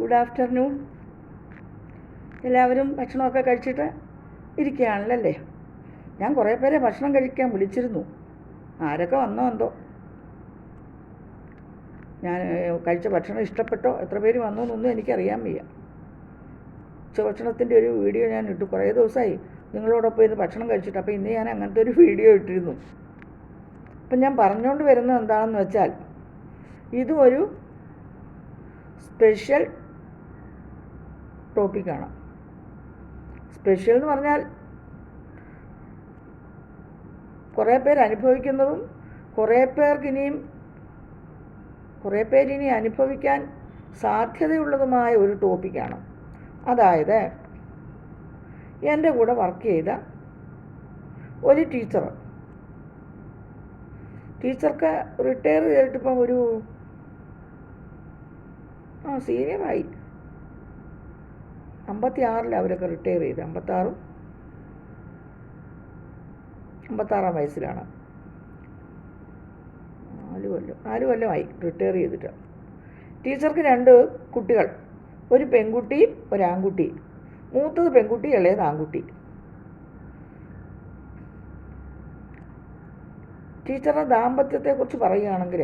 Good afternoon എല്ലാവരും ഭക്ഷണമൊക്കെ കഴിച്ചിട്ട് ഇരിക്കുകയാണല്ലോ? ഞാൻ കുറേ പേരെ ഭക്ഷണം കഴിക്കാൻ വിളിച്ചിരുന്നു. ആരൊക്കെ വന്നോ എന്തോ? ഞാൻ കഴിച്ച ഭക്ഷണം ഇഷ്ടപ്പെട്ടോ? എത്ര പേര് വന്നോ എന്നൊന്നും എനിക്കറിയാൻ വയ്യ. ഉച്ചഭക്ഷണത്തിന്റെ ഒരു വീഡിയോ ഞാൻ ഇട്ടു. കുറേ ദിവസമായി നിങ്ങളോടൊപ്പം ഇത് ഭക്ഷണം കഴിച്ചിട്ട്. അപ്പോൾ ഇന്ന് ഞാൻ അങ്ങനത്തെ ഒരു വീഡിയോ ഇട്ടിരുന്നു. അപ്പം ഞാൻ പറഞ്ഞുകൊണ്ട് വരുന്നത് എന്താണെന്ന് വെച്ചാൽ ഇതും ഒരു സ്പെഷ്യൽ ടോപ്പിക്കാണ് സ്പെഷ്യൽ എന്ന് പറഞ്ഞാൽ കുറേ പേര് അനുഭവിക്കുന്നതും കുറേ പേർക്ക് ഇനിയും കുറേ പേർ ഇനി അനുഭവിക്കാൻ സാധ്യതയുള്ളതുമായ ഒരു ടോപ്പിക്കാണ് അതായത് എന്റെ കൂടെ വർക്ക് ചെയ്ത ഒരു ടീച്ചർ ടീച്ചർക്ക് റിട്ടയർ ചെയ്തിട്ടിപ്പം ഒരു ആ സീനിയറായി അമ്പത്തി ആറിൽ അവരൊക്കെ റിട്ടയർ ചെയ്ത്. അമ്പത്താറും അമ്പത്താറാം വയസ്സിലാണ്. നാല് കൊല്ലം നാല് കൊല്ലമായി റിട്ടയർ ചെയ്തിട്ട്. ടീച്ചർക്ക് രണ്ട് കുട്ടികൾ ഒരു പെൺകുട്ടിയും ഒരു ആൺകുട്ടി. മൂത്തത് പെൺകുട്ടി ഇളയത് ആൺകുട്ടി. ടീച്ചറുടെ ദാമ്പത്യത്തെക്കുറിച്ച് പറയുകയാണെങ്കിൽ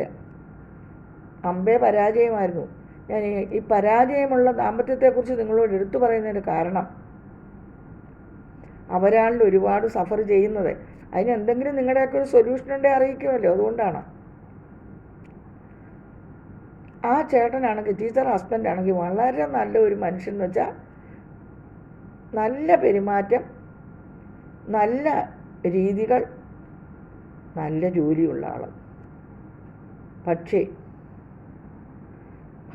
അമ്പേ പരാജയമായിരുന്നു. ഞാൻ ഈ- പരാജയമുള്ള ദാമ്പത്യത്തെക്കുറിച്ച് നിങ്ങളോട് എടുത്തു പറയുന്നതിന് കാരണം അവരാണല്ലോ ഒരുപാട് സഫർ ചെയ്യുന്നത്. അതിന് എന്തെങ്കിലും നിങ്ങളുടെയൊക്കെ ഒരു സൊല്യൂഷൻ ഉണ്ടെങ്കിൽ അറിയിക്കുമല്ലോ അതുകൊണ്ടാണ്. ആ ചേട്ടനാണെങ്കിൽ ടീച്ചർ ഹസ്ബൻഡ് ആണെങ്കിൽ വളരെ നല്ല ഒരു മനുഷ്യൻ എന്ന് വെച്ചാൽ നല്ല പെരുമാറ്റം നല്ല രീതികൾ നല്ല ജോലിയുള്ള ആൾ പക്ഷേ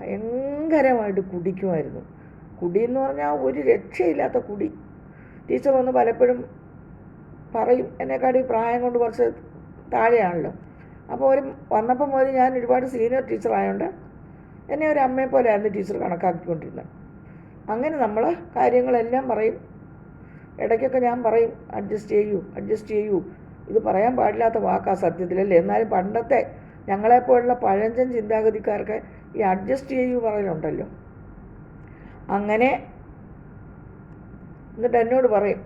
ഭയങ്കരമായിട്ട് കുടിക്കുമായിരുന്നു. കുടി എന്ന് പറഞ്ഞാൽ ഒരു രക്ഷയില്ലാത്ത കുടി. ടീച്ചർ വന്ന് പലപ്പോഴും പറയും എന്നെക്കാട്ടി പ്രായം കൊണ്ട് കുറച്ച് താഴെയാണല്ലോ. അപ്പോൾ ഒരു വന്നപ്പം മുതൽ ഞാൻ ഒരുപാട് സീനിയർ ടീച്ചർ ആയതുകൊണ്ട് എന്നെ ഒരു അമ്മയെ പോലെയായിരുന്നു ടീച്ചർ കണക്കാക്കിക്കൊണ്ടിരുന്നത്. അങ്ങനെ നമ്മൾ കാര്യങ്ങളെല്ലാം പറയും. ഇടയ്ക്കൊക്കെ ഞാൻ പറയും അഡ്ജസ്റ്റ് ചെയ്യൂ അഡ്ജസ്റ്റ് ചെയ്യൂ. ഇത് പറയാൻ പാടില്ലാത്ത വാക്കാ സത്യത്തിലല്ലേ? എന്നാലും പണ്ടത്തെ ഞങ്ങളെപ്പോലുള്ള പഴഞ്ചൻ ചിന്താഗതിക്കാർക്ക് ഈ അഡ്ജസ്റ്റ് ചെയ്യൂ പറയലുണ്ടല്ലോ അങ്ങനെ എന്നിട്ട് എന്നോട് പറയും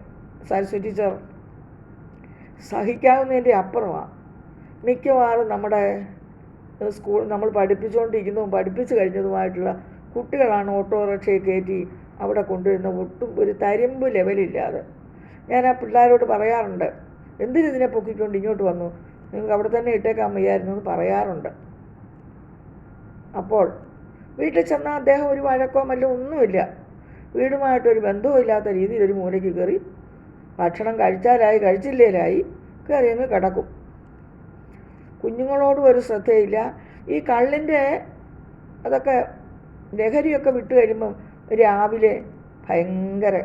സരസ്വതി ടീച്ചർ സഹിക്കാവുന്നതിന്റെ അപ്പുറമാണ് മിക്കവാറും നമ്മുടെ സ്കൂൾ നമ്മൾ പഠിപ്പിച്ചുകൊണ്ടിരിക്കുന്നതും പഠിപ്പിച്ചു കഴിഞ്ഞതുമായിട്ടുള്ള കുട്ടികളാണ് ഓട്ടോറിക്ഷയെ കയറ്റി അവിടെ കൊണ്ടുവരുന്ന ഒട്ടും ഒരു തരിമ്പ് ലെവലില്ലാതെ ഞാൻ ആ പിള്ളേരോട് പറയാറുണ്ട് എന്തിനു ഇതിനെ പൊക്കിക്കൊണ്ട് ഇങ്ങോട്ട് വന്നു? നിങ്ങൾക്ക് അവിടെ തന്നെ ഇട്ടേക്കാൻ വയ്യായിരുന്നു എന്ന് പറയാറുണ്ട്. അപ്പോൾ വീട്ടിൽ ചെന്നാൽ അദ്ദേഹം ഒരു വഴക്കോ മല്ലോ ഒന്നുമില്ല. വീടുമായിട്ടൊരു ബന്ധവും ഇല്ലാത്ത രീതിയിൽ ഒരു മൂലയ്ക്ക് കയറി ഭക്ഷണം കഴിച്ചാലായി കഴിച്ചില്ലേലായി കയറി അങ്ങ് കിടക്കും. കുഞ്ഞുങ്ങളോടും ഒരു ശ്രദ്ധയില്ല. ഈ കള്ളിന്റെ അതൊക്കെ ലഹരിയൊക്കെ വിട്ട് കഴിയുമ്പം രാവിലെ ഭയങ്കര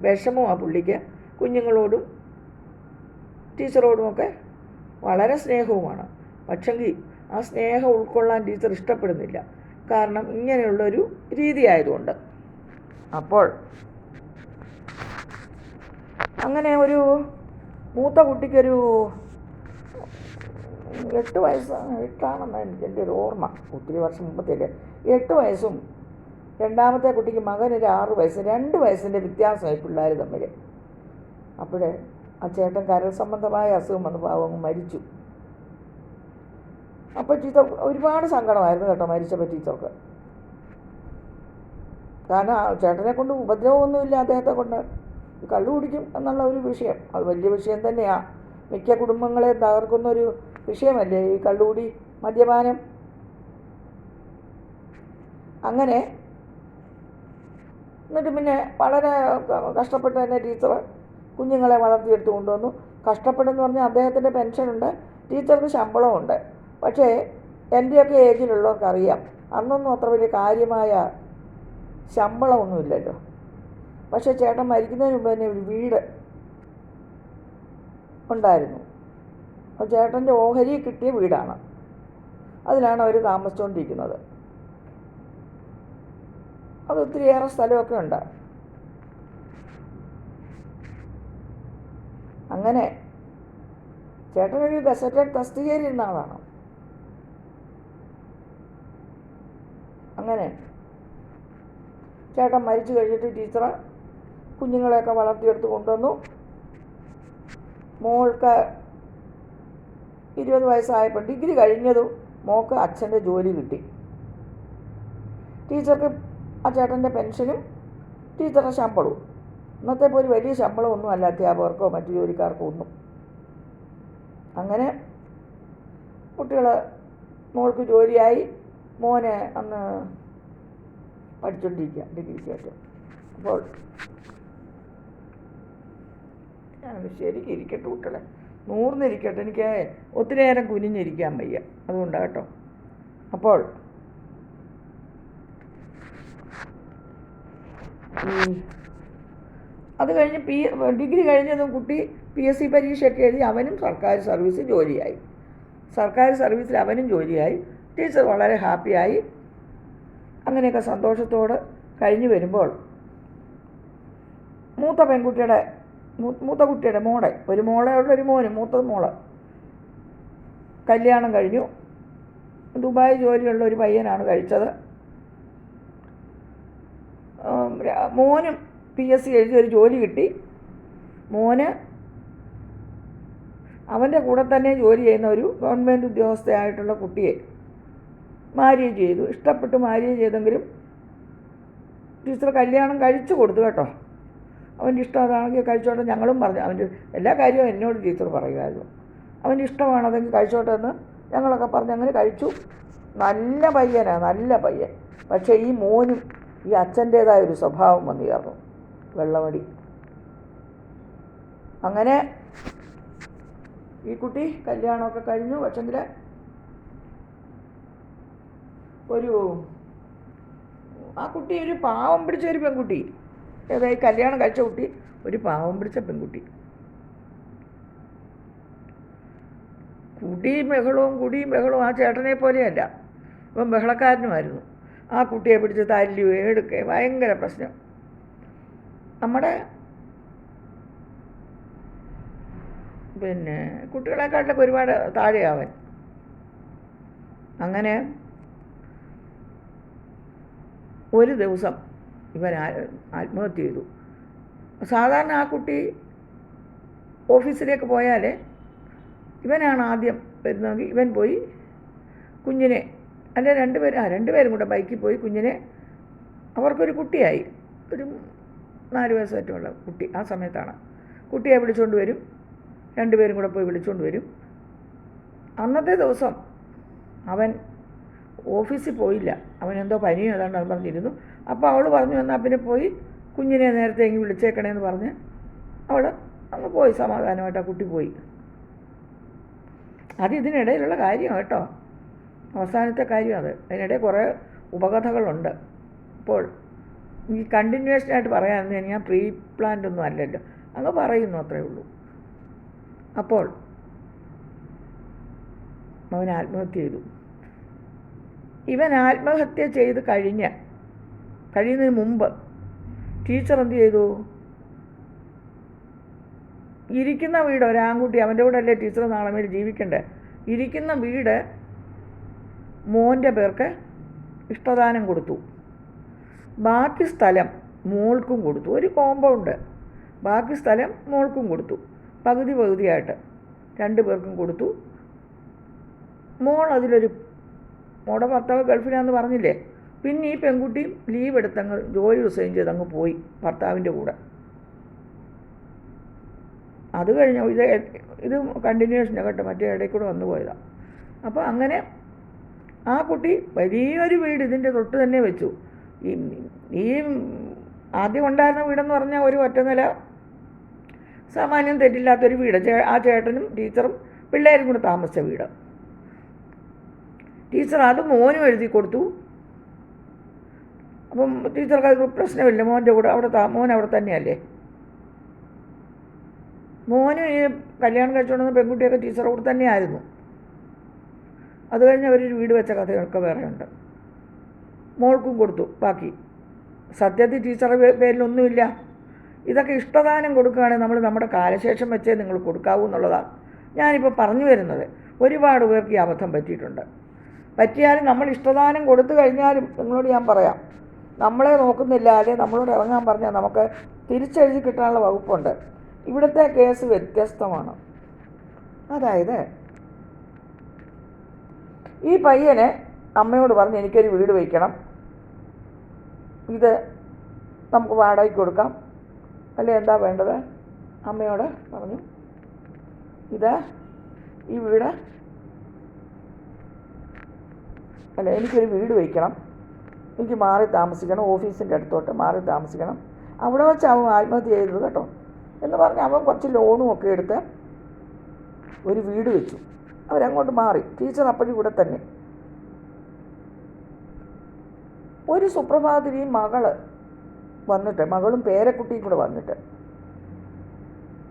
വിഷമമാണ് പുള്ളിക്ക്. കുഞ്ഞുങ്ങളോടും ടീച്ചറോടുമൊക്കെ വളരെ സ്നേഹവുമാണ്. പക്ഷെങ്കിൽ ആ സ്നേഹം ഉൾക്കൊള്ളാൻ ടീച്ചർ ഇഷ്ടപ്പെടുന്നില്ല. കാരണം ഇങ്ങനെയുള്ളൊരു രീതി ആയതുകൊണ്ട് അപ്പോൾ അങ്ങനെ ഒരു മൂത്ത കുട്ടിക്കൊരു എട്ട് വയസ്സ് എട്ടാണെന്ന് എന്റെ ഒരു ഓർമ്മ. ഒത്തിരി വർഷം മുമ്പത്തേക്ക്. എട്ട് വയസ്സും രണ്ടാമത്തെ കുട്ടിക്ക് മകനൊരു ആറ് വയസ്സ് രണ്ട് വയസ്സിന്റെ വ്യത്യാസമായി പിള്ളേർ തമ്മിൽ അപ്പോഴേ ആ ചേട്ടൻ കരൾ സംബന്ധമായ അസുഖം വന്ന് പാവം മരിച്ചു. അപ്പോൾ ടീച്ചർ ഒരുപാട് സങ്കടമായിരുന്നു കേട്ടോ മരിച്ചപ്പോൾ ടീച്ചർക്ക്. കാരണം ചേട്ടനെ കൊണ്ട് ഉപദ്രവമൊന്നുമില്ല അദ്ദേഹത്തെ കൊണ്ട്. കള്ളു കുടിക്കും എന്നുള്ള ഒരു വിഷയം. അത് വലിയ വിഷയം തന്നെയാണ് മിക്ക കുടുംബങ്ങളെ തകർക്കുന്നൊരു വിഷയമല്ലേ ഈ കള്ളുകൂടി മദ്യപാനം? അങ്ങനെ. എന്നിട്ട് പിന്നെ വളരെ കഷ്ടപ്പെട്ട് തന്നെ ടീച്ചർ കുഞ്ഞുങ്ങളെ വളർത്തിയെടുത്ത് കൊണ്ടുവന്നു. കഷ്ടപ്പെടുന്നു പറഞ്ഞാൽ അദ്ദേഹത്തിന്റെ പെൻഷനുണ്ട്. ടീച്ചർക്ക് ശമ്പളമുണ്ട്. പക്ഷേ എന്റെയൊക്കെ ഏജിലുള്ളവർക്ക് അറിയാം അന്നൊന്നും അത്ര വലിയ കാര്യമായ ശമ്പളമൊന്നുമില്ലല്ലോ. പക്ഷേ ചേട്ടൻ മരിക്കുന്നതിന് മുമ്പ് തന്നെ ഒരു വീട് ഉണ്ടായിരുന്നു. അപ്പോൾ ചേട്ടന്റെ ഓഹരി കിട്ടിയ വീടാണ്. അതിലാണ് അവർ താമസിച്ചുകൊണ്ടിരിക്കുന്നത്. അത് ഒത്തിരിയേറെ സ്ഥലമൊക്കെ ഉണ്ട്. അങ്ങനെ ചേട്ടനൊരു ഗസറ്റഡ് തസ്തികയിലിരുന്ന ആളാണ്. അങ്ങനെ ചേട്ടൻ മരിച്ചു കഴിഞ്ഞിട്ട് ടീച്ചർ കുഞ്ഞുങ്ങളെയൊക്കെ വളർത്തിയെടുത്ത് കൊണ്ടുവന്നു. മോൾക്ക് ഇരുപത് വയസ്സായപ്പോൾ ഡിഗ്രി കഴിഞ്ഞതും മോൾക്ക് അച്ഛന്റെ ജോലി കിട്ടി. ടീച്ചർക്ക് ആ ചേട്ടന്റെ പെൻഷനും ടീച്ചറുടെ ശമ്പളവും. ഇന്നത്തെ പോലെ വലിയ ശമ്പളമൊന്നും അല്ല അധ്യാപകർക്കോ മറ്റു ജോലിക്കാർക്കോ ഒന്നും. അങ്ങനെ കുട്ടികൾ മോൾക്ക് ജോലിയായി. മോനെ അന്ന് പഠിച്ചുകൊണ്ടിരിക്കുക ഡിഗ്രിക്ക് ശേഷം അപ്പോൾ ശരിക്കും ഇരിക്കട്ടെ കുട്ടികളെ. നൂറിനിരിക്കട്ടെ. എനിക്ക് ഒത്തിരി നേരം കുനിഞ്ഞിരിക്കാൻ വയ്യ. അതുകൊണ്ടാണ് കേട്ടോ. അപ്പോൾ ഈ അത് കഴിഞ്ഞ് പി ഡിഗ്രി കഴിഞ്ഞതും കുട്ടി പി എസ് സി പരീക്ഷയൊക്കെ എഴുതി അവനും സർക്കാർ സർവീസിൽ ജോലിയായി. സർക്കാർ സർവീസിൽ അവനും ജോലിയായി. ടീച്ചർ വളരെ ഹാപ്പിയായി. അങ്ങനെയൊക്കെ സന്തോഷത്തോട് കഴിഞ്ഞു വരുമ്പോൾ മൂത്ത പെൺകുട്ടിയുടെ മൂത്ത കുട്ടിയുടെ മോളെ ഒരു മോളെ ഉള്ള ഒരു മോന് മൂത്ത മോൾ. കല്യാണം കഴിഞ്ഞു. ദുബായ് ജോലിയുള്ള ഒരു പയ്യനാണ് കഴിച്ചത്. മോനും പി എസ് സി എഴുതി ഒരു ജോലി കിട്ടി. മോന് അവന്റെ കൂടെ തന്നെ ജോലി ചെയ്യുന്ന ഒരു ഗവൺമെന്റ് ഉദ്യോഗസ്ഥയായിട്ടുള്ള കുട്ടിയെ മാര്യേജ് ചെയ്തു. ഇഷ്ടപ്പെട്ട് മാര്യേജ് ചെയ്തെങ്കിലും ടീച്ചർ കല്യാണം കഴിച്ചു കൊടുത്തു കേട്ടോ. അവന്റെ ഇഷ്ടം അതാണെങ്കിൽ കഴിച്ചോട്ടെ ഞങ്ങളും പറഞ്ഞു. അവന്റെ എല്ലാ കാര്യവും എന്നോട് ടീച്ചർ പറയുമായിരുന്നു. അവന്റെ ഇഷ്ടമാണ് അതെങ്കിൽ കഴിച്ചോട്ടെ എന്ന് ഞങ്ങളൊക്കെ പറഞ്ഞ്. അങ്ങനെ കഴിച്ചു. നല്ല പയ്യനാണ് നല്ല പയ്യൻ. പക്ഷേ ഈ മോനും ഈ അച്ഛന്റേതായ ഒരു സ്വഭാവം വന്നു ചേർന്നു. വെള്ളമടി. അങ്ങനെ ഈ കുട്ടി കല്യാണമൊക്കെ കഴിഞ്ഞു. പക്ഷെങ്കിൽ ഒരു ആ കുട്ടി ഒരു പാവം പിടിച്ച ഒരു പെൺകുട്ടി. ഏതായി കല്യാണം കഴിച്ച കുട്ടി? ഒരു പാവം പിടിച്ച പെൺകുട്ടി. കുടി ബഹളവും കുടിയും ബഹളവും ആ ചേട്ടനെ പോലെയല്ല. ഇപ്പം ബഹളക്കാരനുമായിരുന്നു. ആ കുട്ടിയെ പിടിച്ച് തല്ലു എടുക്കുകയും ഭയങ്കര പ്രശ്നം. നമ്മുടെ പിന്നെ കുട്ടികളെക്കാട്ടിലൊക്കെ ഒരുപാട് താഴെയാവൻ. അങ്ങനെ ഒരു ദിവസം ഇവൻ ആത്മഹത്യ ചെയ്തു. സാധാരണ ആ കുട്ടി ഓഫീസിലേക്ക് പോയാൽ ഇവനാണ് ആദ്യം വരുന്നതെങ്കിൽ ഇവൻ പോയി കുഞ്ഞിനെ അല്ലെ രണ്ടുപേരും ആ രണ്ടുപേരും കൂടെ ബൈക്കിൽ പോയി കുഞ്ഞിനെ അവർക്കൊരു കുട്ടിയായി. ഒരു നാല് വയസ്സായിട്ടുള്ള കുട്ടി ആ സമയത്താണ്. കുട്ടിയെ വിളിച്ചുകൊണ്ട് വരും. രണ്ടുപേരും കൂടെ പോയി വിളിച്ചുകൊണ്ട് വരും. അന്നത്തെ ദിവസം അവൻ ഓഫീസിൽ പോയില്ല. അവൻ എന്തോ പനിയോ ഏതാണ്ട് അത് പറഞ്ഞിരുന്നു. അപ്പോൾ അവൾ പറഞ്ഞു എന്നാൽ പിന്നെ പോയി കുഞ്ഞിനെ നേരത്തെ എങ്കിൽ വിളിച്ചേക്കണേന്ന് പറഞ്ഞ് അവൾ അങ്ങ് പോയി. സമാധാനമായിട്ട് ആ കുട്ടി പോയി. അത് ഇതിനിടയിലുള്ള കാര്യം കേട്ടോ. അവസാനത്തെ കാര്യം അത്. അതിനിടെ കുറേ ഉപകഥകളുണ്ട് അപ്പോൾ ഈ കണ്ടിന്യൂവേഷനായിട്ട് പറയാമെന്ന് ഞാൻ പ്രീ പ്ലാൻഡ് ഒന്നും അല്ലല്ലോ. അങ്ങ് പറയുന്നു അത്രേ ഉള്ളൂ. അപ്പോൾ അവൻ ആത്മഹത്യ ചെയ്തു. ഇവൻ ആത്മഹത്യ ചെയ്ത് കഴിഞ്ഞ് കഴിയുന്നതിന് മുമ്പ് ടീച്ചർ എന്ത് ചെയ്തു? ഇരിക്കുന്ന വീട് ഒരാൺകുട്ടി അവന്റെ കൂടെ അല്ലേ ടീച്ചർ നാളെ മേൽ ജീവിക്കണ്ടേ? ഇരിക്കുന്ന വീട് മോന്റെ പേർക്ക് ഇഷ്ടദാനം കൊടുത്തു. ബാക്കി സ്ഥലം മോൾക്കും കൊടുത്തു. ഒരു കോമ്പൗണ്ട് ബാക്കി സ്ഥലം മോൾക്കും കൊടുത്തു. പകുതി പകുതിയായിട്ട് രണ്ട് പേർക്കും കൊടുത്തു. മോൾ അതിലൊരു മോളുടെ ഭർത്താവ് ഗൾഫിലാന്ന് പറഞ്ഞില്ലേ? പിന്നെ ഈ പെൺകുട്ടിയും ലീവ് എടുത്തങ്ങ് ജോലി റിസൈൻ ചെയ്ത് അങ്ങ് പോയി ഭർത്താവിന്റെ കൂടെ. അത് കഴിഞ്ഞ ഇത് ഇത് കണ്ടിന്യൂഷൻ കേട്ടോ മറ്റേ ഇടയിൽ കൂടെ വന്നു പോയതാണ് അപ്പോൾ അങ്ങനെ ആ കുട്ടി വലിയൊരു വീട് ഇതിന്റെ തൊട്ട് തന്നെ വെച്ചു. ഈ ആദ്യം ഉണ്ടായിരുന്ന വീടെന്ന് പറഞ്ഞാൽ ഒരു ഒറ്റ നില സാമാന്യം തെറ്റില്ലാത്തൊരു വീട്. ആ ചേട്ടനും ടീച്ചറും പിള്ളേരും കൂടെ താമസിച്ച വീട്. ടീച്ചർ അത് മോനും എഴുതി കൊടുത്തു. അപ്പം ടീച്ചർക്ക് അത് പ്രശ്നമില്ല. മോന്റെ കൂടെ അവിടെ മോൻ അവിടെ തന്നെയല്ലേ? മോനും ഈ കല്യാണം കഴിച്ചുകൊണ്ടുവന്ന പെൺകുട്ടിയൊക്കെ ടീച്ചറുടെ കൂടെ തന്നെയായിരുന്നു. അത് കഴിഞ്ഞ് അവരൊരു വീട് വെച്ച കഥയൊക്കെ വേറെയുണ്ട്. മോൾക്കും കൊടുത്തു. ബാക്കി സത്യത്തിൽ ടീച്ചറുടെ പേരിലൊന്നുമില്ല. ഇതൊക്കെ ഇഷ്ടദാനം കൊടുക്കുകയാണെങ്കിൽ നമ്മൾ നമ്മുടെ കാലശേഷം വെച്ചേ നിങ്ങൾ കൊടുക്കാവൂ എന്നുള്ളതാണ്. ഞാനിപ്പോൾ പറഞ്ഞു വരുന്നത് ഒരുപാട് പേർക്ക് ഈ അബദ്ധം പറ്റിയിട്ടുണ്ട്. പറ്റിയാലും നമ്മൾ ഇഷ്ടദാനം കൊടുത്തു കഴിഞ്ഞാലും നിങ്ങളോട് ഞാൻ പറയാം. നമ്മളെ നോക്കുന്നില്ല അല്ലെങ്കിൽ നമ്മളോട് ഇറങ്ങാൻ പറഞ്ഞാൽ നമുക്ക് തിരിച്ചെഴുതി കിട്ടാനുള്ള വകുപ്പുണ്ട്. ഇവിടുത്തെ കേസ് വ്യത്യസ്തമാണ്. അതായത് ഈ പയ്യന് അമ്മയോട് പറഞ്ഞ് എനിക്കൊരു വീട് വയ്ക്കണം. ഇത് നമുക്ക് വാടകയ്ക്ക് കൊടുക്കാം. അല്ലെ എന്താ വേണ്ടത്? അമ്മയോട് പറഞ്ഞു. ഇത് ഈ വീട് അല്ല എനിക്കൊരു വീട് വയ്ക്കണം. എനിക്ക് മാറി താമസിക്കണം ഓഫീസിന്റെ അടുത്തോട്ട് മാറി താമസിക്കണം. അവിടെ വെച്ച് അവൻ ആത്മഹത്യ ചെയ്തത് കേട്ടോ. എന്ന് പറഞ്ഞ് അവൻ കുറച്ച് ലോണും ഒക്കെ എടുത്ത് ഒരു വീട് വെച്ചു. അവരങ്ങോട്ട് മാറി. ടീച്ചർ അപ്പോഴും ഇവിടെ തന്നെ. ഒരു സുപ്രഭാതത്തിൽ ഈ മകൾ വന്നിട്ട് മകളും പേരക്കുട്ടിയും കൂടെ വന്നിട്ട്.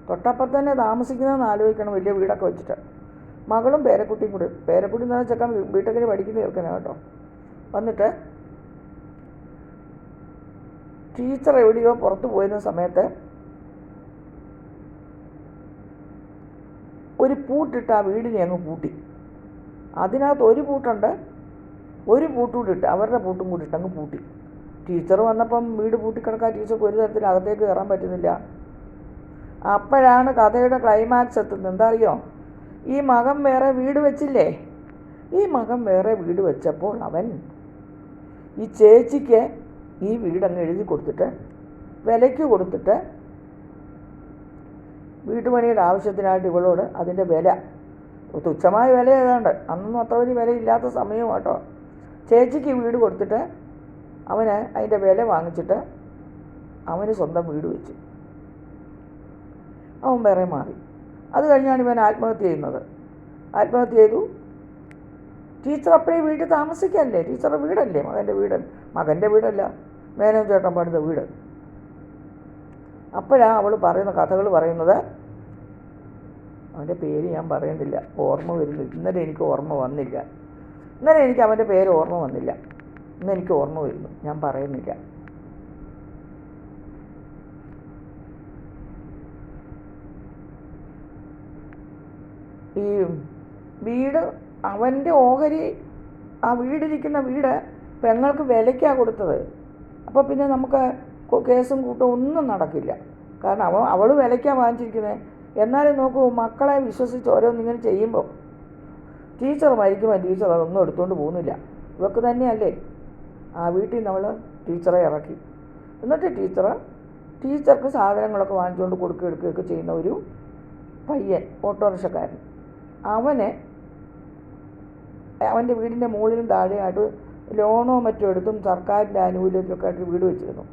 തൊട്ടപ്പുറത്ത് തന്നെ താമസിക്കുന്നതെന്ന് ആലോചിക്കണം വലിയ വീടൊക്കെ വെച്ചിട്ട്. മകളും പേരക്കുട്ടിയും കൂടെ പേരക്കുട്ടി എന്ന് ചെക്കൻ വീട്ടൊക്കെ പഠിക്കുന്ന ചേർക്കനാണ് കേട്ടോ. വന്നിട്ട് ടീച്ചർ എവിടെയോ പുറത്തു പോയിരുന്ന സമയത്ത് ഒരു പൂട്ടിട്ട് ആ വീടിനെ അങ്ങ് പൂട്ടി. അതിനകത്ത് ഒരു പൂട്ടുണ്ട് ഒരു പൂട്ടുകൂടി ഇട്ട് അവരുടെ പൂട്ടും കൂടി ഇട്ട് അങ്ങ് പൂട്ടി. ടീച്ചർ വന്നപ്പം വീട് പൂട്ടിക്കിടക്കാൻ ടീച്ചർക്ക് ഒരു തരത്തിൽ അകത്തേക്ക് കയറാൻ പറ്റുന്നില്ല. അപ്പോഴാണ് കഥയുടെ ക്ലൈമാക്സ് എത്തുന്നത്. എന്താ അറിയോ? ഈ മകൻ വേറെ വീട് വെച്ചില്ലേ? ഈ മകൻ വേറെ വീട് വെച്ചപ്പോൾ അവൻ ഈ ചേച്ചിക്ക് ഈ വീടങ്ങ് എഴുതി കൊടുത്തിട്ട് വിലയ്ക്ക് കൊടുത്തിട്ട് വീട്ടുപണിയുടെ ആവശ്യത്തിനായിട്ട് ഇവളോട് അതിന്റെ വില തുച്ഛമായ വില ഏതാണ്ട്. അന്നൊന്നും അത്ര വലിയ വിലയില്ലാത്ത സമയം കേട്ടോ ചേച്ചിക്ക് വീട് കൊടുത്തിട്ട് അവന് അതിന്റെ വില വാങ്ങിച്ചിട്ട് അവന് സ്വന്തം വീട് വെച്ചു. അവൻ വേറെ മാറി. അത് കഴിഞ്ഞാണ് ഇവൻ ആത്മഹത്യ ചെയ്യുന്നത്. ആത്മഹത്യ ചെയ്തു. ടീച്ചർ അപ്പോഴേ വീട്ടിൽ താമസിക്കല്ലേ? ടീച്ചറുടെ വീടല്ലേ? മകന്റെ വീട് മകന്റെ വീടല്ല. മേനോൻ ചേട്ടൻ പണിത വീട്. അപ്പോഴാണ് അവൾ പറയുന്ന കഥകൾ പറയുന്നത്. അവന്റെ പേര് ഞാൻ പറയുന്നില്ല ഓർമ്മ വരുന്നില്ല. ഇന്നലെ എനിക്ക് ഓർമ്മ വന്നില്ല. ഇന്നലെ എനിക്ക് അവന്റെ പേര് ഓർമ്മ വന്നില്ല. ഇന്ന് എനിക്ക് ഓർമ്മ വരുന്നു. ഞാൻ പറയുന്നില്ല. ഈ വീട് അവന്റെ ഓഹരി ആ വീടിരിക്കുന്ന വീട് പെങ്ങൾക്ക് വിലയ്ക്കാണ് കൊടുത്തത്. അപ്പോൾ പിന്നെ നമുക്ക് കേസും കൂട്ടും ഒന്നും നടക്കില്ല. കാരണം അവൾ അവൾ വിലയ്ക്കാണ് വാങ്ങിച്ചിരിക്കുന്നത് എന്നാലും നോക്കൂ മക്കളെ വിശ്വസിച്ച് ഓരോന്നിങ്ങനെ ചെയ്യുമ്പോൾ ടീച്ചർ മരിക്കുമ്പോൾ ടീച്ചർ അതൊന്നും എടുത്തുകൊണ്ട് പോകുന്നില്ല. ഇതൊക്കെ തന്നെയല്ലേ. ആ വീട്ടിൽ നമ്മൾ ടീച്ചറെ ഇറക്കി. എന്നിട്ട് ടീച്ചർ ടീച്ചർക്ക് സാധനങ്ങളൊക്കെ വാങ്ങിച്ചുകൊണ്ട് കൊടുക്കുക എടുക്കുകയൊക്കെ ചെയ്യുന്ന ഒരു പയ്യൻ ഓട്ടോറിക്ഷക്കാരൻ. അവനെ അവന്റെ വീടിന്റെ മുകളിലും താഴെയായിട്ട് ലോണോ മറ്റോ എടുത്തും സർക്കാരിന്റെ ആനുകൂല്യത്തിലൊക്കെ ആയിട്ട് വീട് വെച്ചിരുന്നു.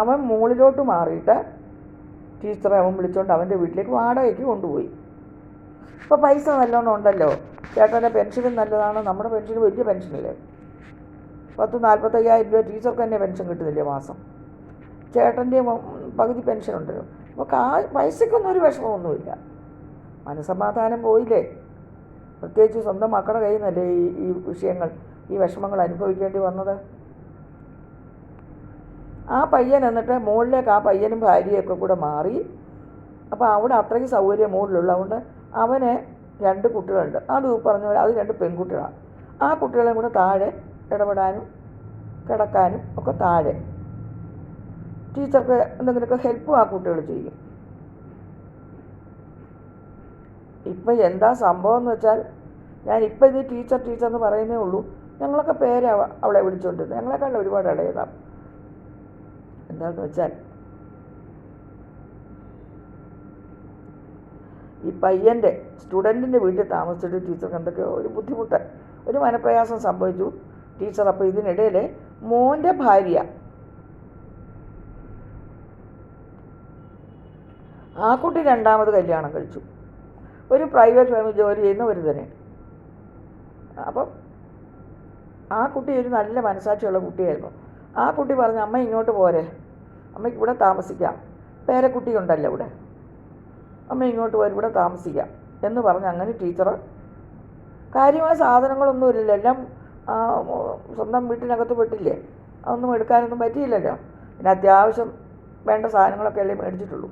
അവൻ മുകളിലോട്ട് മാറിയിട്ട് ടീച്ചറെ അവൻ വിളിച്ചുകൊണ്ട് അവന്റെ വീട്ടിലേക്ക് വാടകയ്ക്ക് കൊണ്ടുപോയി. ഇപ്പോൾ പൈസ നല്ലോണം ഉണ്ടല്ലോ. ചേട്ടന്റെ പെൻഷനും നല്ലതാണ്. നമ്മുടെ പെൻഷൻ വലിയ പെൻഷനല്ലേ പത്ത് നാൽപ്പത്തയ്യായിരം രൂപ ടീച്ചർക്ക് തന്നെ പെൻഷൻ കിട്ടുന്നില്ലേ മാസം? ചേട്ടന്റെ പകുതി പെൻഷൻ ഉണ്ടല്ലോ. അപ്പോൾ കാ പൈസയ്ക്കൊന്നും ഒരു വിഷമമൊന്നുമില്ല. മനസമാധാനം പോയില്ലേ? പ്രത്യേകിച്ച് സ്വന്തം മക്കളുടെ കയ്യിൽ നിന്നല്ലേ ഈ ഈ വിഷയങ്ങൾ ഈ വിഷമങ്ങൾ അനുഭവിക്കേണ്ടി വന്നത്? ആ പയ്യൻ എന്നിട്ട് മുകളിലേക്ക് ആ പയ്യനും ഭാര്യയൊക്കെ കൂടെ മാറി. അപ്പോൾ അവിടെ അത്രയ്ക്ക് സൗകര്യം മുകളിലുള്ളതുകൊണ്ട് അവന് രണ്ട് കുട്ടികളുണ്ട്. അത് പറഞ്ഞ പോലെ അത് രണ്ട് പെൺകുട്ടികളാണ് ആ കുട്ടികളെയും കൂടെ താഴെ ഇടപെടാനും കിടക്കാനും ഒക്കെ താഴെ. ടീച്ചർക്ക് എന്തെങ്കിലുമൊക്കെ ഹെൽപ്പ് ആ കുട്ടികൾ ചെയ്യും. ഇപ്പം എന്താ സംഭവം എന്ന് വെച്ചാൽ ഞാൻ ഇപ്പം ഇത് ടീച്ചർ ടീച്ചർ എന്ന് പറയുന്നേ ഉള്ളൂ. ഞങ്ങളൊക്കെ പേരെ അവ- അവളെ വിളിച്ചുകൊണ്ടിരുന്നത് ഞങ്ങളെക്കാളും ഒരുപാട് ഇളയതാണ് എന്താണെന്ന് വെച്ചാൽ ഈ പയ്യന്റെ സ്റ്റുഡന്റിന്റെ വീട്ടിൽ താമസിച്ചിട്ട് ടീച്ചർക്ക് എന്തൊക്കെയോ ഒരു ബുദ്ധിമുട്ട് ഒരു മനപ്രയാസം സംഭവിച്ചു. ടീച്ചർ അപ്പോൾ ഇതിനിടയിൽ മോന്റെ ഭാര്യ ആ കുട്ടി രണ്ടാമത് കല്യാണം കഴിച്ചു. ഒരു പ്രൈവറ്റ് ഫാമിലി ജോലി ചെയ്യുന്ന ഒരു തന്നെ അപ്പം ആ കുട്ടി ഒരു നല്ല മനസാക്ഷിയുള്ള കുട്ടിയായിരുന്നു. ആ കുട്ടി പറഞ്ഞു അമ്മ ഇങ്ങോട്ട് പോരെ. അമ്മയ്ക്ക് ഇവിടെ താമസിക്കാം. പേരക്കുട്ടിയുണ്ടല്ലോ ഇവിടെ. അമ്മ ഇങ്ങോട്ട് വരും ഇവിടെ താമസിക്കാം എന്ന് പറഞ്ഞ് അങ്ങനെ ടീച്ചർ കാര്യമായ സാധനങ്ങളൊന്നും ഇല്ല എല്ലാം സ്വന്തം വീട്ടിനകത്ത് പെട്ടില്ലേ? അതൊന്നും എടുക്കാനൊന്നും പറ്റിയില്ലല്ലോ. പിന്നെ അത്യാവശ്യം വേണ്ട സാധനങ്ങളൊക്കെ അല്ലേ മേടിച്ചിട്ടുള്ളൂ.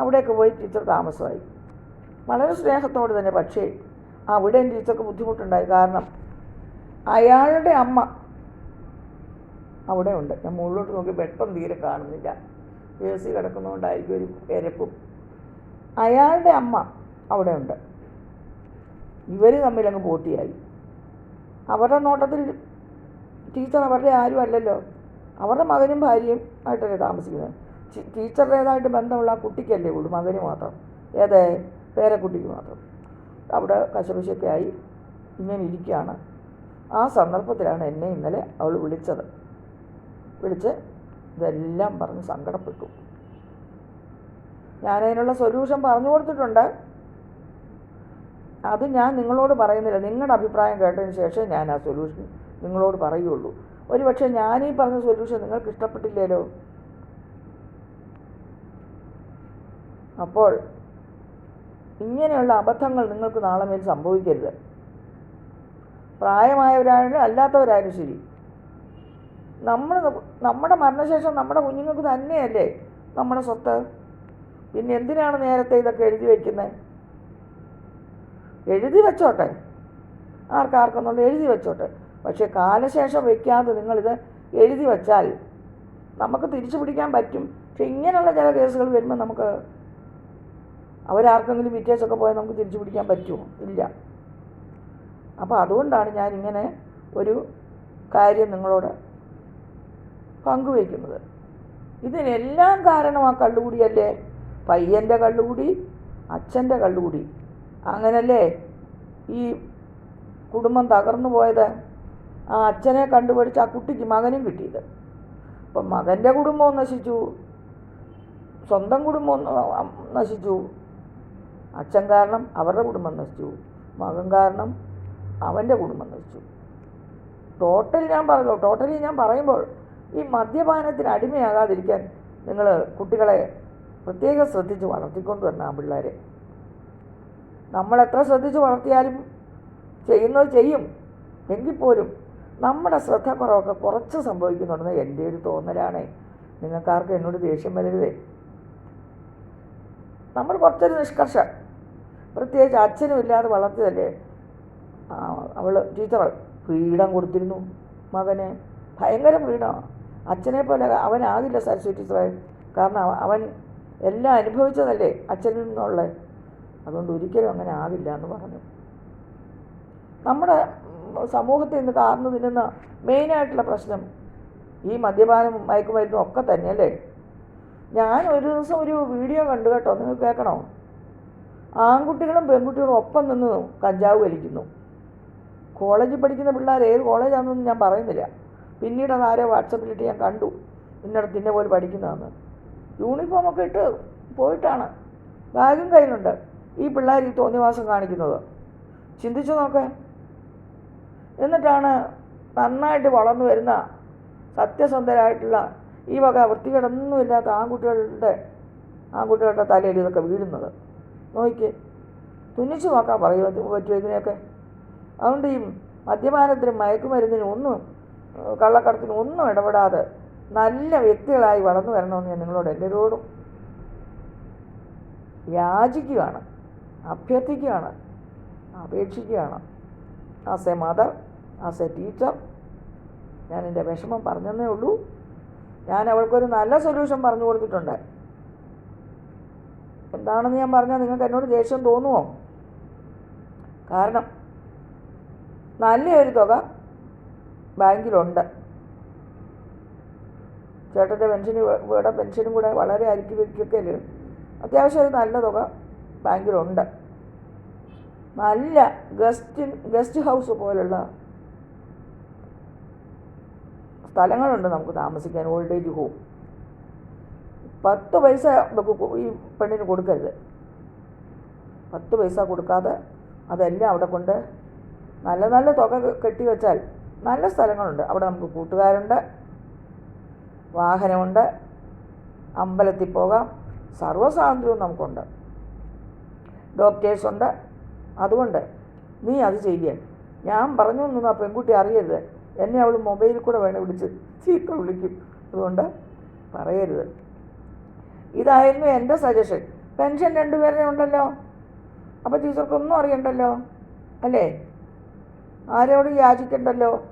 അവിടെയൊക്കെ പോയി ടീച്ചർ താമസമായി. വളരെ സ്നേഹത്തോടെ തന്നെ. പക്ഷേ അവിടെയും ടീച്ചർക്ക് ബുദ്ധിമുട്ടുണ്ടായി. കാരണം അയാളുടെ അമ്മ അവിടെ ഉണ്ട്. ഞാൻ മുകളിലോട്ട് നോക്കി പെട്ടെന്ന് തീരെ കാണുന്നില്ല. എ സി കിടക്കുന്നതുകൊണ്ടായിരിക്കും ഒരു എരപ്പും. അയാളുടെ അമ്മ അവിടെ ഉണ്ട് ഇവർ തമ്മിലങ്ങ് പോട്ടിയായി. അവരുടെ നോട്ടത്തിൽ ടീച്ചർ അവരുടെ ആരും അല്ലല്ലോ. അവരുടെ മകനും ഭാര്യയും ആയിട്ടല്ലേ താമസിക്കുന്നത്. ടീച്ചറുടേതായിട്ട് ബന്ധമുള്ള കുട്ടിക്കല്ലേ ഉള്ളൂ മകന് മാത്രം. ഏതേ? പേരക്കുട്ടിക്ക് മാത്രം. അവിടെ കശപശൊക്കെ ആയി ഇങ്ങനെ ഇരിക്കുകയാണ്. ആ സന്ദർഭത്തിലാണ് എന്നെ ഇന്നലെ അവൾ വിളിച്ചത്. വിളിച്ച് ഇതെല്ലാം പറഞ്ഞ് സങ്കടപ്പെട്ടു. ഞാനതിനുള്ള സൊല്യൂഷൻ പറഞ്ഞു കൊടുത്തിട്ടുണ്ട്. അത് ഞാൻ നിങ്ങളോട് പറയുന്നില്ല. നിങ്ങളുടെ അഭിപ്രായം കേട്ടതിന് ശേഷം ഞാൻ ആ സൊല്യൂഷൻ നിങ്ങളോട് പറയുള്ളൂ. ഒരു പക്ഷേ ഞാനീ പറഞ്ഞ സൊല്യൂഷൻ നിങ്ങൾക്ക് ഇഷ്ടപ്പെട്ടില്ലല്ലോ അപ്പോൾ ഇങ്ങനെയുള്ള അബദ്ധങ്ങൾ നിങ്ങൾക്ക് നാളെ മേൽ സംഭവിക്കരുത്. പ്രായമായവരായാലും അല്ലാത്തവരായാലും ശരി. നമ്മൾ നമ്മുടെ മരണശേഷം നമ്മുടെ കുഞ്ഞുങ്ങൾക്ക് തന്നെയല്ലേ നമ്മുടെ സ്വത്ത്? പിന്നെ എന്തിനാണ് നേരത്തെ ഇതൊക്കെ എഴുതി വയ്ക്കുന്നത് എഴുതി വെച്ചോട്ടെ. ആർക്കാർക്കൊന്നുള്ള എഴുതി വെച്ചോട്ടെ. പക്ഷേ കാലശേഷം വയ്ക്കാതെ നിങ്ങളിത് എഴുതി വച്ചാൽ നമുക്ക് തിരിച്ചു പിടിക്കാൻ പറ്റും. പക്ഷെ ഇങ്ങനെയുള്ള ചില കേസുകൾ വരുമ്പോൾ നമുക്ക് അവരാർക്കെങ്കിലും വിറ്റേഴ്സൊക്കെ പോയാൽ നമുക്ക് തിരിച്ചു പിടിക്കാൻ പറ്റുമോ? ഇല്ല. അപ്പോൾ അതുകൊണ്ടാണ് ഞാനിങ്ങനെ ഒരു കാര്യം നിങ്ങളോട് പങ്കുവയ്ക്കുന്നത്. ഇതിനെല്ലാം കാരണം ആ കള്ളുകൂടിയല്ലേ? പയ്യന്റെ കള്ളുകൂടി അച്ഛന്റെ കള്ളുകൂടി. അങ്ങനല്ലേ? ഈ കുടുംബം തകർന്നു പോയത്. ആ അച്ഛനെ കണ്ടുപിടിച്ച് ആ കുട്ടിക്ക് മകനും കിട്ടിയത്. അപ്പം മകന്റെ കുടുംബവും നശിച്ചു. സ്വന്തം കുടുംബവും നശിച്ചു. അച്ഛൻ കാരണം അവരുടെ കുടുംബം നശിച്ചു. മകൻ കാരണം അവന്റെ കുടുംബം നശിച്ചു. ടോട്ടൽ ഞാൻ പറഞ്ഞു ടോട്ടലി ഞാൻ പറയുമ്പോൾ ഈ മദ്യപാനത്തിന് അടിമയാകാതിരിക്കാൻ നിങ്ങൾ കുട്ടികളെ പ്രത്യേകം ശ്രദ്ധിച്ച് വളർത്തിക്കൊണ്ട് വരണം ആ പിള്ളേരെ. നമ്മൾ എത്ര ശ്രദ്ധിച്ച് വളർത്തിയാലും ചെയ്യുന്നത് ചെയ്യും. എങ്കിൽ പോലും നമ്മുടെ ശ്രദ്ധക്കുറവൊക്കെ കുറച്ച് സംഭവിക്കുന്നുണ്ടെന്ന് എന്റെ ഒരു തോന്നലാണേ. നിങ്ങൾക്കാർക്കും എന്നോട് ദേഷ്യം വരരുതേ. നമ്മൾ കുറച്ചൊരു നിഷ്കർഷ. പ്രത്യേകിച്ച് അച്ഛനും ഇല്ലാതെ വളർത്തിയതല്ലേ? അവൾ ടീച്ചർ ഫ്രീഡം കൊടുത്തിരുന്നു മകന്. ഭയങ്കര ഫ്രീഡമാണ് അച്ഛനെ പോലെ അവനാകില്ല സരസ്വതി ടീച്ചറെ. കാരണം അവൻ എല്ലാം അനുഭവിച്ചതല്ലേ അച്ഛനിൽ നിന്നുള്ള. അതുകൊണ്ട് ഒരിക്കലും അങ്ങനെ ആകില്ല എന്ന് പറഞ്ഞു. നമ്മുടെ സമൂഹത്തിൽ നിന്ന് കാർന്നു തിന്നുന്ന മെയിനായിട്ടുള്ള പ്രശ്നം ഈ മദ്യപാനം മയക്കുമരുന്നും ഒക്കെ തന്നെയല്ലേ? ഞാൻ ഒരു ദിവസം ഒരു വീഡിയോ കണ്ടു കേട്ടോ. നിങ്ങൾ കേൾക്കണോ? ആൺകുട്ടികളും പെൺകുട്ടികളും ഒപ്പം നിന്ന് കഞ്ചാവ് വലിക്കുന്നു. കോളേജിൽ പഠിക്കുന്ന പിള്ളേർ ഏത് കോളേജാണെന്നൊന്നും ഞാൻ പറയുന്നില്ല. പിന്നീട് അത് ആരെ വാട്സപ്പിലിട്ട് ഞാൻ കണ്ടു. ഇന്നടത്ത് ഇന്ന പോലെ പഠിക്കുന്നതെന്ന്. യൂണിഫോമൊക്കെ ഇട്ട് പോയിട്ടാണ്. ബാഗും കയ്യിലുണ്ട്. ഈ പിള്ളേർ ഈ തോന്നിവാസം കാണിക്കുന്നത്. ചിന്തിച്ചു നോക്കേ. എന്നിട്ടാണ് നന്നായിട്ട് വളർന്നു വരുന്ന സത്യസന്ധരായിട്ടുള്ള ഈ വക വൃത്തികേടൊന്നുമില്ലാത്ത ആൺകുട്ടികളുടെ ആൺകുട്ടികളുടെ തലയിൽ ഇതൊക്കെ വീഴുന്നത്. നോക്കി. തുന്നിച്ചു നോക്കാൻ പറയുമോ പറ്റുമോ ഇതിനെയൊക്കെ? അതുകൊണ്ട് ഈ മദ്യപാനത്തിനും മയക്കുമരുന്നിനും ഒന്നും കള്ളക്കടത്തിനും ഒന്നും ഇടപെടാതെ നല്ല വ്യക്തികളായി വളർന്നു വരണമെന്ന് ഞാൻ നിങ്ങളോട് എല്ലാവരോടും യാചിക്കുകയാണ് അഭ്യർത്ഥിക്കുകയാണ് അപേക്ഷിക്കുകയാണ്. As a mother as a teacher ഞാൻ എന്റെ വിഷമം പറഞ്ഞതേ ഉള്ളൂ. ഞാൻ അവൾക്കൊരു നല്ല സൊല്യൂഷൻ പറഞ്ഞു കൊടുത്തിട്ടുണ്ട്. എന്താണെന്ന് ഞാൻ പറഞ്ഞാൽ നിങ്ങൾക്ക് എന്നോട് ദേഷ്യം തോന്നുമോ? കാരണം നല്ലൊരു തുക ബാങ്കിലുണ്ട്. ചേട്ടന്റെ പെൻഷന് ഇവിടെ പെൻഷനും കൂടെ വളരെ അരിക്കി വെക്കൊക്കെ അല്ലേ അത്യാവശ്യം ഒരു നല്ല തുക ബാങ്കിലുണ്ട്. നല്ല ഗസ്റ്റ് ഗസ്റ്റ് ഹൗസ് പോലുള്ള സ്ഥലങ്ങളുണ്ട് നമുക്ക് താമസിക്കാൻ ഓൾഡ് ഏജ് ഹോം. പത്ത് പൈസ ഈ പെണ്ണിന് കൊടുക്കരുത്. പത്ത് പൈസ കൊടുക്കാതെ അതെല്ലാം അവിടെ കൊണ്ട് നല്ല നല്ല തുക കെട്ടി വെച്ചാൽ നല്ല സ്ഥലങ്ങളുണ്ട്. അവിടെ നമുക്ക് കൂട്ടുകാരുണ്ട് വാഹനമുണ്ട് അമ്പലത്തിൽ പോകാം സർവസ്വാതന്ത്ര്യവും നമുക്കുണ്ട്. ഡോക്ടേഴ്സുണ്ട് അതുകൊണ്ട് നീ അത് ചെയ്യാൻ ഞാൻ പറഞ്ഞു എന്നൊന്നും ആ പെൺകുട്ടി അറിയരുത്. എന്നെ അവൾ മൊബൈലിൽ കൂടെ വേണേൽ വിളിച്ച് ചീത്ത വിളിക്കും. അതുകൊണ്ട് പറയരുത്. ഇതായിരുന്നു എന്റെ സജഷൻ പെൻഷൻ രണ്ടുപേരുടെ ഉണ്ടല്ലോ. അപ്പോൾ ടീച്ചർക്കൊന്നും അറിയണ്ടല്ലോ. അല്ലേ? ആരോടും യാചിക്കണ്ടല്ലോ.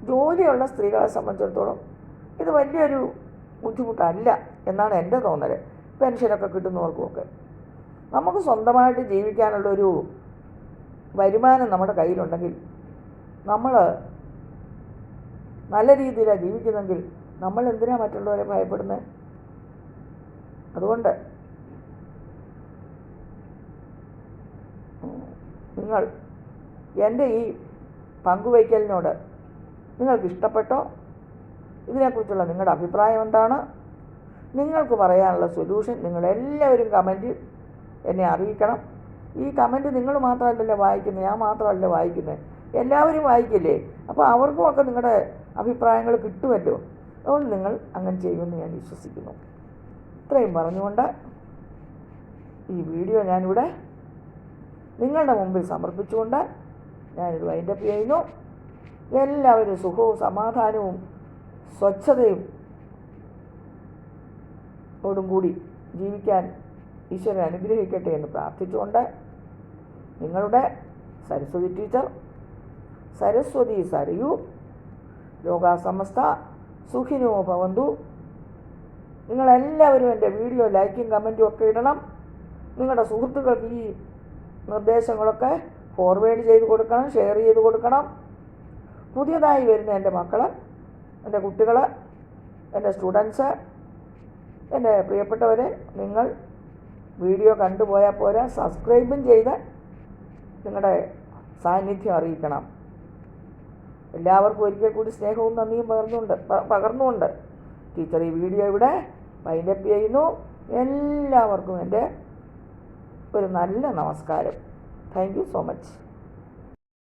ജോലിയുള്ള സ്ത്രീകളെ സംബന്ധിച്ചിടത്തോളം ഇത് വലിയൊരു ബുദ്ധിമുട്ടല്ല എന്നാണ് എന്റെ തോന്നൽ പെൻഷനൊക്കെ കിട്ടുന്നവർക്കുമൊക്കെ നമുക്ക് സ്വന്തമായിട്ട് ജീവിക്കാനുള്ളൊരു വരുമാനം നമ്മുടെ കയ്യിലുണ്ടെങ്കിൽ നമ്മൾ നല്ല രീതിയിലാണ് ജീവിക്കുന്നെങ്കിൽ നമ്മൾ എന്തിനാണ് മറ്റുള്ളവരെ ഭയപ്പെടുന്നത് അതുകൊണ്ട് നിങ്ങൾ എന്റെ ഈ പങ്കുവയ്ക്കലിനോട് നിങ്ങൾക്ക് ഇഷ്ടപ്പെട്ടോ ഇതിനെക്കുറിച്ചുള്ള നിങ്ങളുടെ അഭിപ്രായം എന്താണ്? നിങ്ങൾക്ക് പറയാനുള്ള സൊല്യൂഷൻ നിങ്ങളെല്ലാവരും കമന്റിൽ എന്നെ അറിയിക്കണം. ഈ കമന്റ് നിങ്ങൾ മാത്രമല്ലല്ലോ വായിക്കുന്നത് ഞാൻ മാത്രമല്ല വായിക്കുന്നത്. എല്ലാവരും വായിക്കില്ലേ? അപ്പോൾ അവർക്കുമൊക്കെ നിങ്ങളുടെ അഭിപ്രായങ്ങൾ കിട്ടുമല്ലോ. അതുകൊണ്ട് നിങ്ങൾ അങ്ങനെ ചെയ്യുമെന്ന് ഞാൻ വിശ്വസിക്കുന്നു. ഇത്രയും പറഞ്ഞുകൊണ്ട് ഈ വീഡിയോ ഞാനിവിടെ നിങ്ങളുടെ മുമ്പിൽ സമർപ്പിച്ചുകൊണ്ട് ഞാനിത് വൈൻഡപ്പ് ചെയ്യുന്നു. എല്ലാവരും സുഖവും സമാധാനവും സ്വച്ഛതയും ഓടും കൂടി ജീവിക്കാൻ ഈശ്വരൻ അനുഗ്രഹിക്കട്ടെ എന്ന് പ്രാർത്ഥിച്ചുകൊണ്ട് നിങ്ങളുടെ സരസ്വതി ടീച്ചർ സരസ്വതി സരയു ലോകാസമസ്ത സുഖിനോ ഭവന്തു. നിങ്ങളെല്ലാവരും എന്റെ വീഡിയോ ലൈക്കും കമന്റും ഒക്കെ ഇടണം. നിങ്ങളുടെ സുഹൃത്തുക്കൾക്ക് ഈ നിർദ്ദേശങ്ങളൊക്കെ ഫോർവേഡ് ചെയ്ത് കൊടുക്കണം ഷെയർ ചെയ്ത് കൊടുക്കണം. പുതിയതായി വരുന്ന എന്റെ മക്കൾ എന്റെ കുട്ടികൾ എന്റെ സ്റ്റുഡൻസ് എന്റെ പ്രിയപ്പെട്ടവരെ നിങ്ങൾ വീഡിയോ കണ്ടുപോയാൽ പോരാ. സബ്സ്ക്രൈബും ചെയ്ത് നിങ്ങളുടെ സാന്നിധ്യം അറിയിക്കണം. എല്ലാവർക്കും ഒരിക്കൽ കൂടി സ്നേഹവും നന്ദിയും പകർന്നുണ്ട് പകർന്നുകൊണ്ട് ടീച്ചർ ഈ വീഡിയോ ഇവിടെ വൈൻഡപ്പ് ചെയ്യുന്നു. എല്ലാവർക്കും എന്റെ ഒരു നല്ല നമസ്കാരം. Thank you so much.